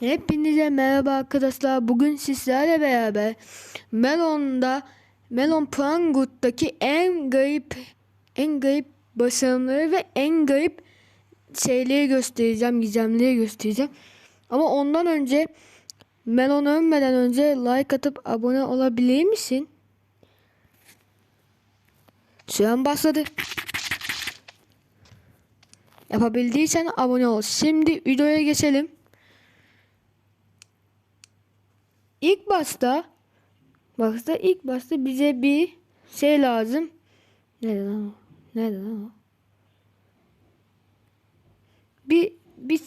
Hepinize merhaba arkadaşlar. Bugün sizlerle beraber Melon'da Melon Prangut'taki en garip en garip basımları ve en garip şeyleri göstereceğim, gizemleri göstereceğim. Ama ondan önce Melon ölmeden önce like atıp abone olabilir misin? Süren başladı. Yapabildiysen abone ol. Şimdi videoya geçelim. İlk başta başta ilk başta bize bir şey lazım. Nerede lan o? Nerede lan o? Bir bir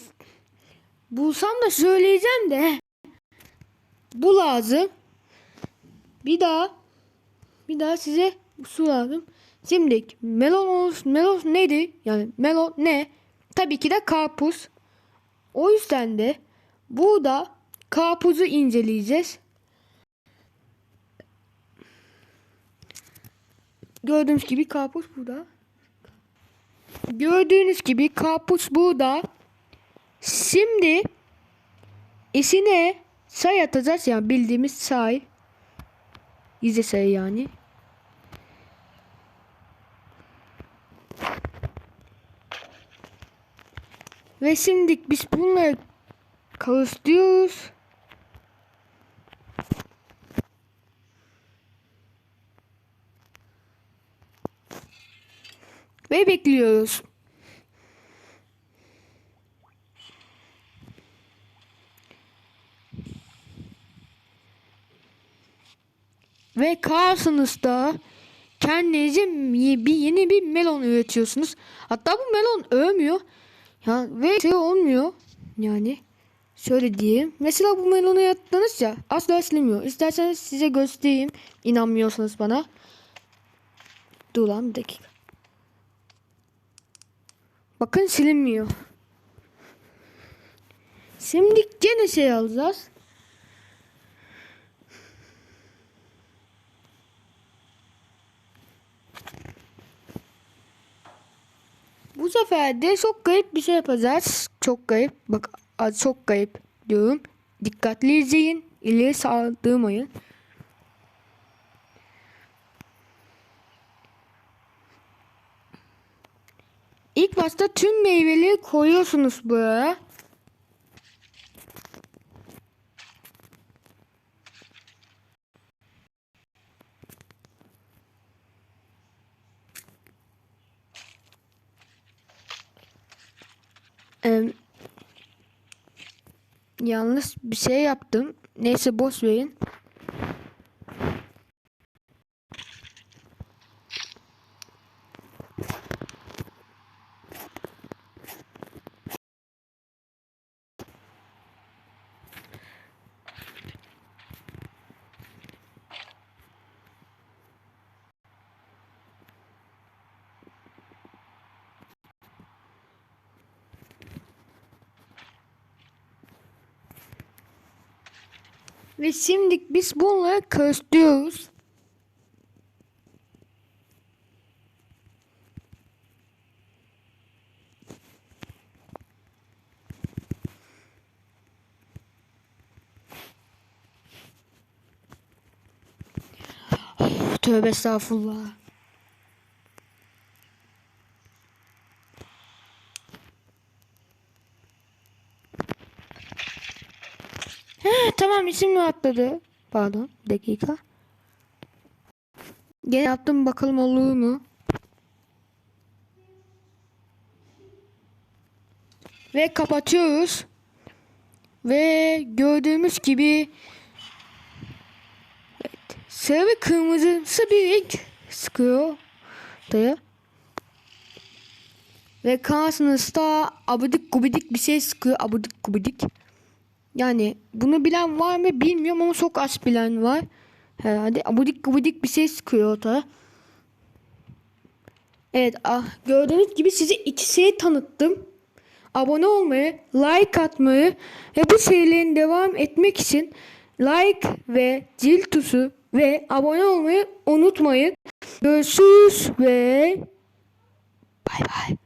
bulsam da söyleyeceğim de bu lazım. Bir daha bir daha size su lazım. Şimdi melon melon neydi? Yani melon ne? Tabii ki de karpuz. O yüzden de burada karpuzu inceleyeceğiz. Gördüğünüz gibi karpuz burada. Gördüğünüz gibi karpuz burada. Şimdi içine say atacağız yani bildiğimiz say. Yüze sayı yani. Ve şimdi biz bunları karıştırıyoruz. Ve bekliyoruz. Ve karşınızda kendinize bir yeni bir melon üretiyorsunuz. Hatta bu melon ölmüyor. Ya ve şey olmuyor. Yani şöyle diyeyim. Mesela bu melonu yaptınız ya asla silmiyor. İsterseniz size göstereyim. İnanmıyorsanız bana. Dur lan bir dakika. Bakın silinmiyor. Şimdi gene şey alacağız. Bu sefer de çok garip bir şey yapacağız. Çok garip. Bak çok garip diyorum. Dikkatli izleyin. İleri saldırmayın. İlk başta tüm meyveleri koyuyorsunuz buraya. Em, yanlış bir şey yaptım. Neyse boş verin. Ve şimdi biz bunları. Of, tövbe estağfurullah. Tamam isim mi atladı? Pardon bir dakika. Gene yaptım bakalım olur mu? Ve kapatıyoruz. Ve gördüğümüz gibi evet, sarı ve kırmızısı bir renk sıkıyor. Daya. Ve karşınızda abidik gubidik bir şey sıkıyor. Abidik gubidik. Yani bunu bilen var mı bilmiyorum ama çok az bilen var. Herhalde abudik gubidik bir şey sıkıyor ortaya. Evet ah, gördüğünüz gibi size iki şey tanıttım. Abone olmayı, like atmayı ve bu serilerin devam etmek için like ve zil tuşu ve abone olmayı unutmayın. Görüşürüz ve bay bay.